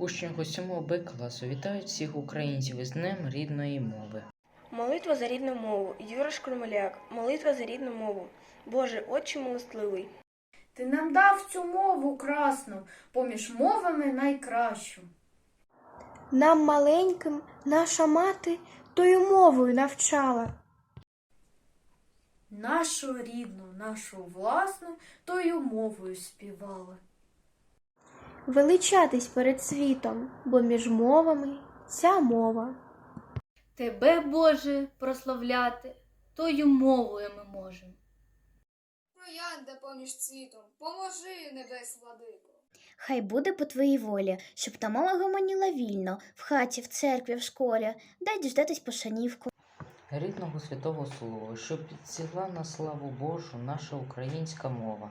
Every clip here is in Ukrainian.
Учнів усьому Б класу вітають всіх українців із Днем рідної мови. Молитва за рідну мову. Юра Шкурмаляк. Молитва за рідну мову. Боже, Отче милостливий. Ти нам дав цю мову красну, поміж мовами найкращу. Нам маленьким наша мати тою мовою навчала. Нашу рідну, нашу власну, тою мовою співала. Величатись перед світом, бо між мовами ця мова. Тебе, Боже, прославляти, тою мовою ми можемо. Троянда поміж цвітом, поможи, небес владико. Хай буде по твоїй волі, щоб та мова гомоніла вільно в хаті, в церкві, в школі. Дай діждатись пошанівку. Рідного святого слова, щоб підсігла на славу Божу наша українська мова.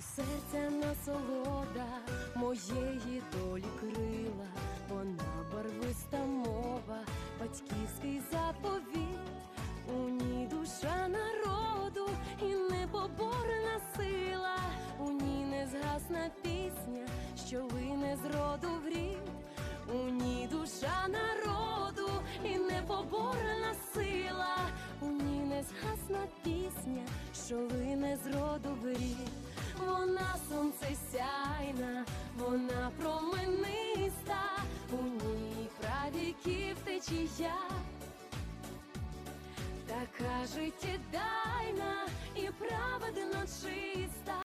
В серця насолода моєї долі крила, вона барвиста мова, батьківський заповіт, у ній душа народу і непоборна сила, у ній не згасна пісня, що лине з роду в рід, у ній душа народу і непоборна сила, у ній не згасна пісня, що лине з роду в рід. Вона сонце сяйна, вона промениста, у ній правіків течія, така життєдайна і праведно чиста.